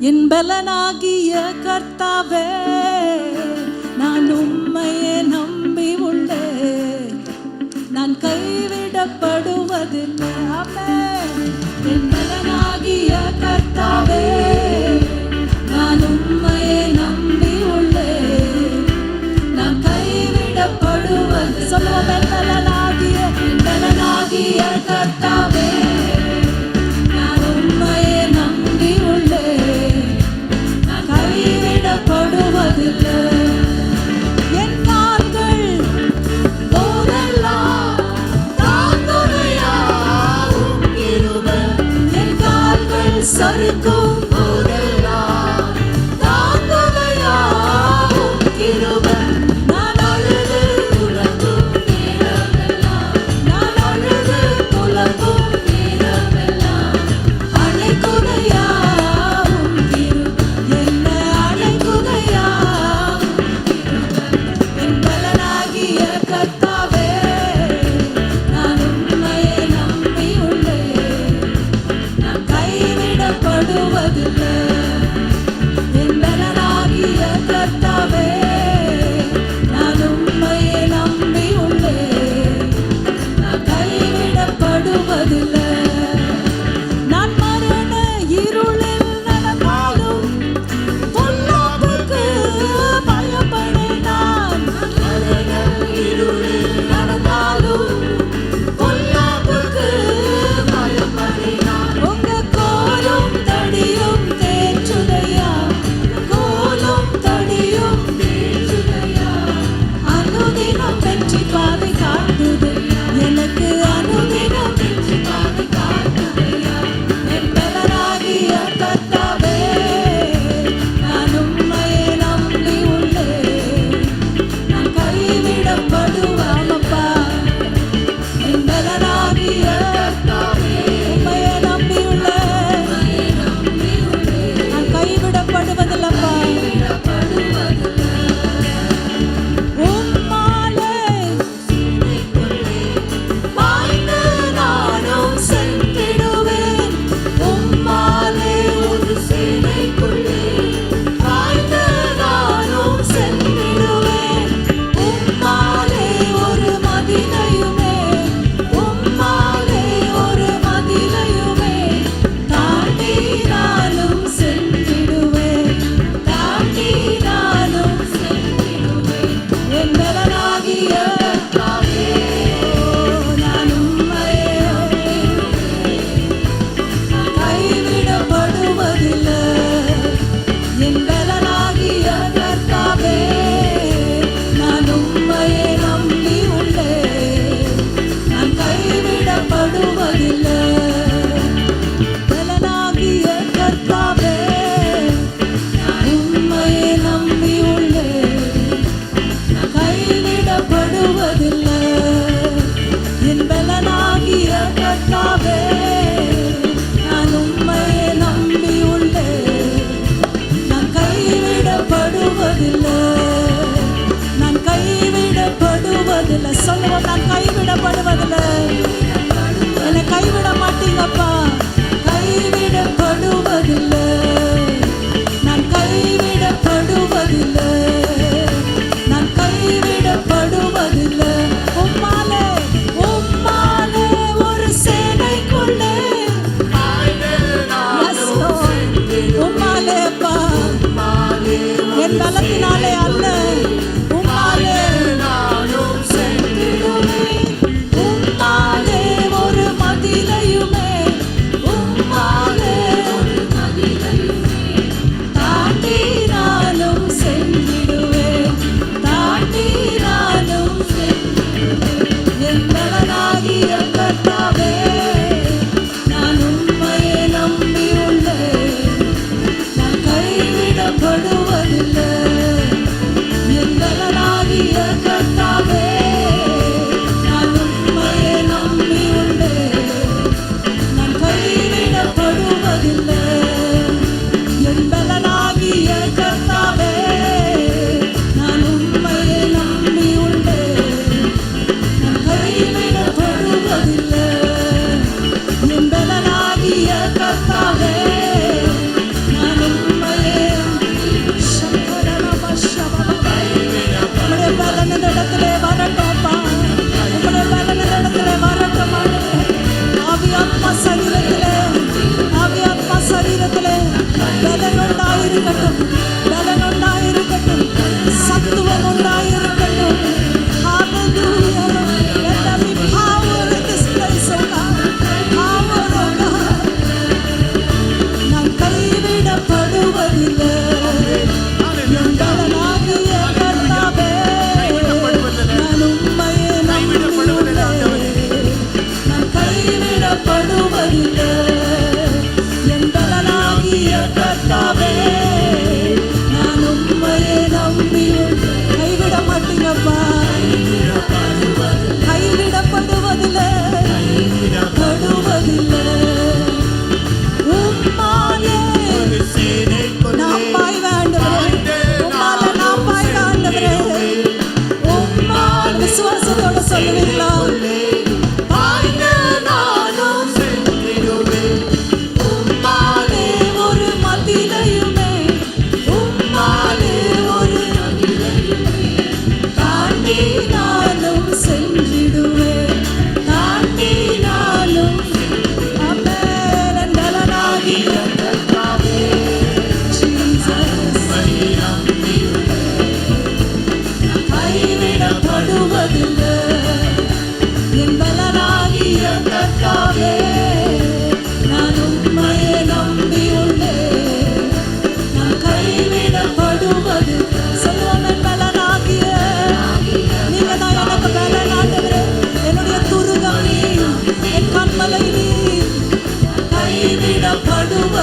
என் பலனாகிய கர்த்தாவே நான் உண்மையே நம்பி உள்ளே நான் கைவிடப்படுவதில்லை. oh, oh, oh.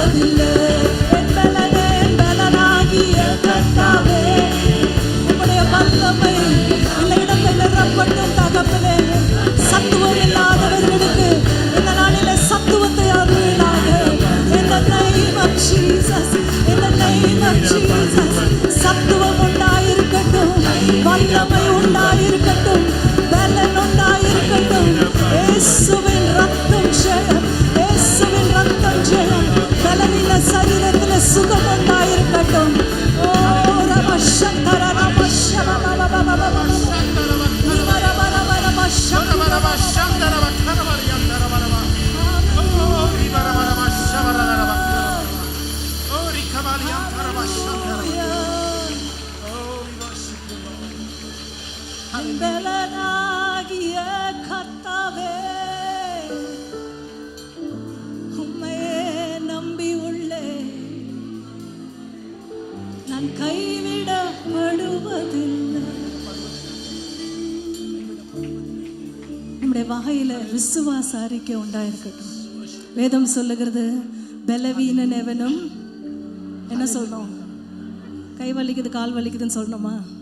படுவதில்லை என் பலனாகிய கர்த்தாவே உம்மையே நம்பி உள்ளே. நான் கைவிடப்படுவதில்லை நம்முடைய வகையில விசுவாச அறிக்கை உண்டாயிருக்கட்டும். வேதம் சொல்லுகிறது பலவீனன் எவனும் என்ன சொல்லணும் கை வலிக்குது கால் வலிக்குதுன்னு சொல்லணுமா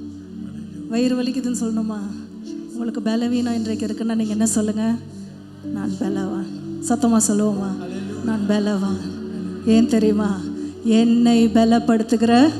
வயிறு வலிக்குதுன்னு சொல்லணுமா? உங்களுக்கு பலவீனம் இன்றைக்கு இருக்குன்னா நீங்கள் என்ன சொல்லுங்கள் நான் பலவான். சத்தமாக சொல்லுவோமா? நான் பலவான். ஏன் தெரியுமா? என்னை பலப்படுத்துகிற